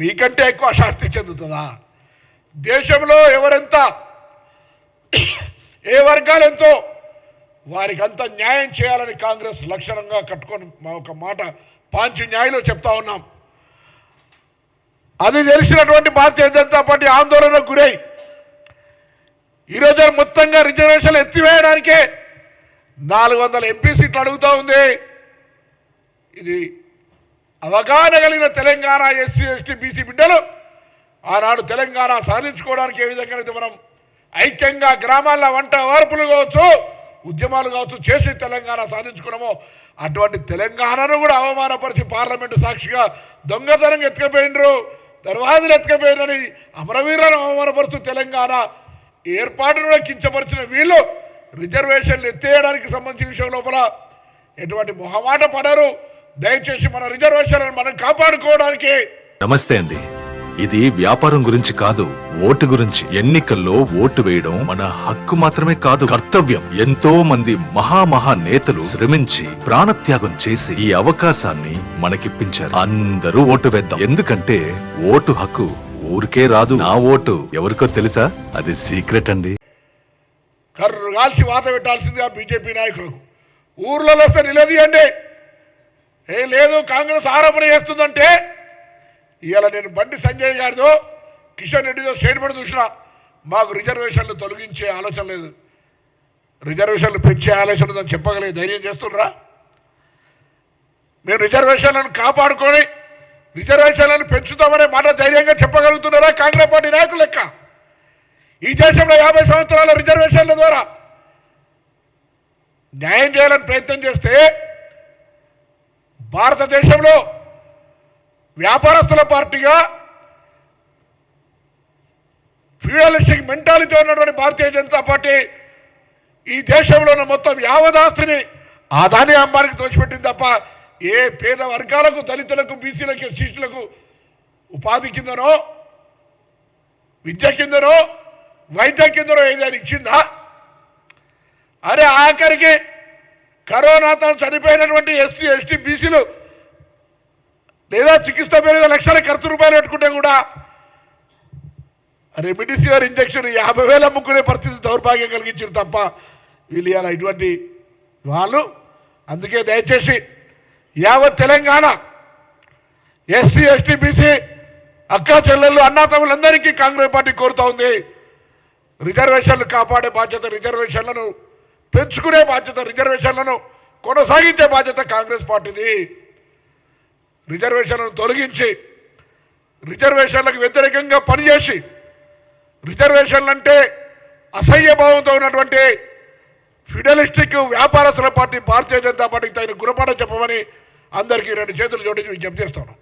మీకంటే ఎక్కువ అశాంతి చెందుతుందా? దేశంలో ఎవరెంత ఏ వర్గాలు ఎంతో వారికి అంత న్యాయం చేయాలని కాంగ్రెస్ లక్షణంగా కట్టుకొని మా ఒక మాట పాంచి న్యాయంలో చెప్తా ఉన్నాం. అది తెలిసినటువంటి భారతీయ జనతా పార్టీ ఆందోళనకు గురై ఈరోజు మొత్తంగా రిజర్వేషన్లు ఎత్తివేయడానికే నాలుగు వందల ఎంపీ సీట్లు అడుగుతూ ఉంది. ఇది అవగాహన కలిగిన తెలంగాణ ఎస్సీ ఎస్టీ బీసీ బిడ్డలు ఆనాడు తెలంగాణ సాధించుకోవడానికి ఏ విధంగా అయితే మనం ఐక్యంగా గ్రామాల్లో వంట వార్పులు కావచ్చు ఉద్యమాలు కావచ్చు చేసి తెలంగాణ సాధించుకున్నామో అటువంటి తెలంగాణను కూడా అవమానపరిచి పార్లమెంటు సాక్షిగా దొంగతనం ఎత్తుకపోయినరు దర్వాజులు ఎత్తుకపోయినని అమరవీరులను అవమానపరుస్తూ తెలంగాణ ఏర్పాటును కూడా కించపరిచిన వీళ్ళు రిజర్వేషన్లు ఎత్తేయడానికి సంబంధించిన విషయం లోపల ఎటువంటి మొహమాట పడరు. దయచేసి మన రిజర్వేషన్లను మనం కాపాడుకోవడానికి నమస్తే అండి. ఇది వ్యాపారం గురించి కాదు ఓటు గురించి. ఎన్నికల్లో ఓటు వేయడం మన హక్కు మాత్రమే కాదు. కర్తవ్యం. ఎంతో మంది మహామహా నేతలు శ్రమించి ప్రాణత్యాగం చేసి ఈ అవకాశాన్ని మనకిప్పించారు. అందరూ ఓటు వేద్దాం. ఎందుకంటే ఓటు హక్కు ఊరికే రాదు. నా ఓటు ఎవరికో తెలుసా? అది సీక్రెట్ అండి. కర్రు కాల్చి వాత పెట్టాల్సిందిగా బీజేపీ నాయకులకు. ఊర్లలో వస్తే నిలదీయండి. ఏ లేదు కాంగ్రెస్ ఆరోపణ చేస్తుందంటే ఇవాళ నేను బండి సంజయ్ గారితో కిషన్ రెడ్డితో స్టేట్మెంట్ చూసిన మాకు రిజర్వేషన్లు తొలగించే ఆలోచన లేదు. రిజర్వేషన్లు పెంచే ఆలోచన ఉందని చెప్పగలిగే ధైర్యం చేస్తుండ్రా మేము రిజర్వేషన్లను కాపాడుకొని రిజర్వేషన్లను పెంచుతామనే మాట ధైర్యంగా చెప్పగలుగుతున్నారా కాంగ్రెస్ పార్టీ నాయకులు లెక్క? ఈ దేశంలో యాభై సంవత్సరాల రిజర్వేషన్ల ద్వారా న్యాయం చేయాలని ప్రయత్నం చేస్తే భారతదేశంలో వ్యాపారస్తుల పార్టీగా ఫ్యూడలిస్టిక్ మెంటాలిటీ ఉన్నటువంటి భారతీయ జనతా పార్టీ ఈ దేశంలో ఉన్న మొత్తం యావదాస్తిని ఆదాని అంబానికి తోచిపెట్టింది తప్ప ఏ పేద వర్గాలకు దళితులకు బీసీలకు ఎస్సీలకు ఉపాధి కిందనో విద్య కిందనో వైద్య కిందనో ఏదైనా ఇచ్చిందా? అరే ఆఖరికి కరోనాతో చనిపోయినటువంటి ఎస్సీ ఎస్టీ బీసీలు లేదా చికిత్స మీద లక్షల ఖర్చు రూపాయలు పెట్టుకుంటే కూడా రెమిడిసివర్ ఇంజక్షన్ యాభై వేలు అమ్ముకునే పరిస్థితి దౌర్భాగ్యం కలిగించారు తప్ప వీళ్ళు ఇటువంటి వాళ్ళు. అందుకే దయచేసి యావత్ తెలంగాణ ఎస్సీ ఎస్టీ బీసీ అక్కా చెల్లెళ్ళు అన్నాతమ్ములందరికీ కాంగ్రెస్ పార్టీ కోరుతా ఉంది. రిజర్వేషన్లు కాపాడే బాధ్యత రిజర్వేషన్లను పెంచుకునే బాధ్యత రిజర్వేషన్లను కొనసాగించే బాధ్యత కాంగ్రెస్ పార్టీది. రిజర్వేషన్లను తొలగించి రిజర్వేషన్లకు వ్యతిరేకంగా పనిచేసి రిజర్వేషన్లు అంటే అసహ్య భావంతో ఉన్నటువంటి ఫిడలిస్టిక్ వ్యాపారస్తుల పార్టీ భారతీయ జనతా పార్టీకి తగిన గుణపాఠం చెప్పమని అందరికీ రెండు చేతులు జోడించి విజ్ఞప్తి చేస్తాను